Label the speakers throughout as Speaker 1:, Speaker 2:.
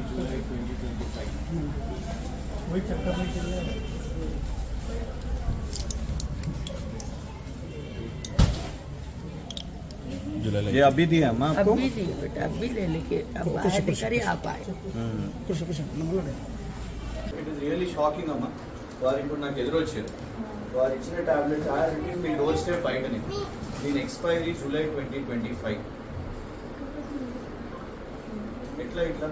Speaker 1: July 2025.
Speaker 2: वही चक्कर में चल रहा है
Speaker 1: ये अभी दिया अम्मा आपको
Speaker 3: अभी नहीं बेटा अभी ले लेके अब बाहर निकल आप आए
Speaker 2: कुछ कुछ नंबर है
Speaker 1: ఇట్ ఇస్ రియల్లీ షాకింగ్ అమ్మా వారు ఇప్పుడు నాకు ఎదురొచ్చారు వారు ఇచ్చిన tablets are it me doorstep బయటనే దీని expiry July twenty twenty five ఎట్లా ఇట్లా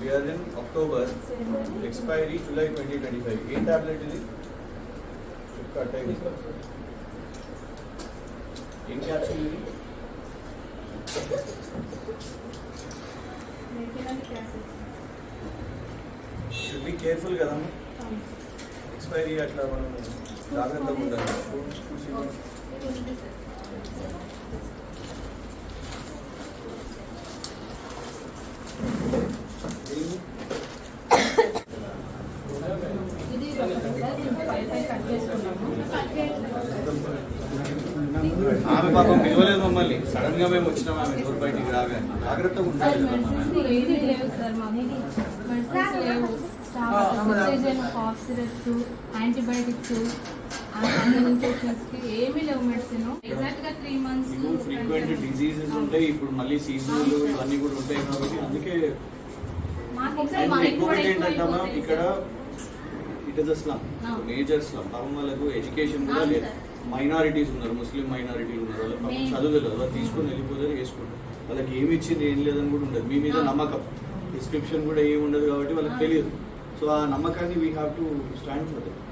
Speaker 1: we are in October expiry July twenty twenty five ఏం టాబ్లెట్ ఇది? కట్ అయింది ఏం క్యాప్సూల్ ఇది? షుడ్ బి కేర్ఫుల్ కదా ఎక్స్పైరీ అట్లా మనం జాగ్రత్తగా ఉండాలి. ఆమె పాపం పిలవలేదు మమ్మల్ని. సడన్గా మేము వచ్చినాం ఆమె డోర్ బయటికి రాగానే. జాగ్రత్తగా ఉండాలి
Speaker 4: యాంటీబయాటిక్స్ అన్ని ఇన్ఫెక్షన్స్కి ఏమీ లేవు మెడిసిన్ ఎగ్జాక్ట్గా త్రీ మంత్స్
Speaker 1: మీకు ఫ్రీక్వెంట్ డిసీజెస్ ఉంటాయి ఇప్పుడు మళ్ళీ సీజనల్ ఇవన్నీ కూడా ఉంటాయి కాబట్టి అందుకే
Speaker 4: మాకు
Speaker 1: ఇక్కడ. It is a
Speaker 4: slum.
Speaker 1: Major slum పాపం వాళ్ళకు ఎడ్యుకేషన్ కూడా లేదు. మైనారిటీస్ ఉన్నారు ముస్లిం మైనారిటీలు ఉన్నారు. పాపం
Speaker 4: Main.
Speaker 1: చదువు తెలియదు వాళ్ళు తీసుకొని వెళ్ళిపోతారు వేసుకుంటారు. వాళ్ళకి ఏమి ఇచ్చింది ఏం లేదని కూడా ఉండదు. మీ మీద. నమ్మకం. డిస్క్రిప్షన్ కూడా ఏమి ఉండదు కాబట్టి వాళ్ళకి. తెలియదు. సో ఆ నమ్మకాన్ని we have to
Speaker 4: stand for
Speaker 1: that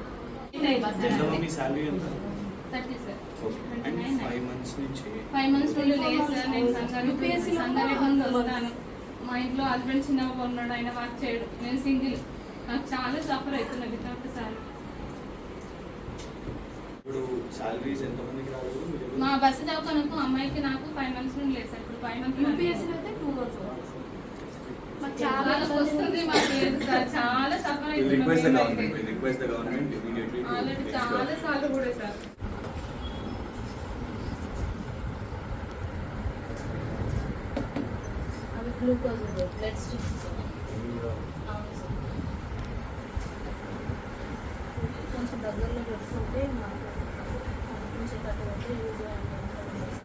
Speaker 1: me salary ఎంత? అండ్ ఫైవ్ మంత్స్ నుంచి?
Speaker 4: ఫైవ్ మంత్స్ నుండి లేదు సార్ నేను సంఘానికి సంఘానికి వస్తాను. మా ఇంట్లో హస్బెండ్ చిన్నగా ఉన్నాడు ఆయన వర్క్ చేయడు. నేను సింగిల్ నాకు చాలా సఫర్ అవుతున్నా వితౌట్ సార్
Speaker 1: ఇప్పుడు
Speaker 4: మా బస్సు చదువుతాను అమ్మాయికి నాకు ఫైవ్ మంత్స్ నుండి లేదు సార్. ఇప్పుడు ఫైవ్ మంత్స్
Speaker 5: యూపీఎస్సీ అయితే టూ
Speaker 4: చాలా వస్తుంది. మాకు లేదు సార్. చాలా సఫర్
Speaker 1: to
Speaker 4: ఆల్రెడీ చాలా. సార్లు కూడా సార్.
Speaker 5: అవి గ్లూకోజ్ బ్లడ్ స్టిక్స్ దగ్గరలో పెట్టుకుంటే మాకు కొంచెం తక్కువ యూజ్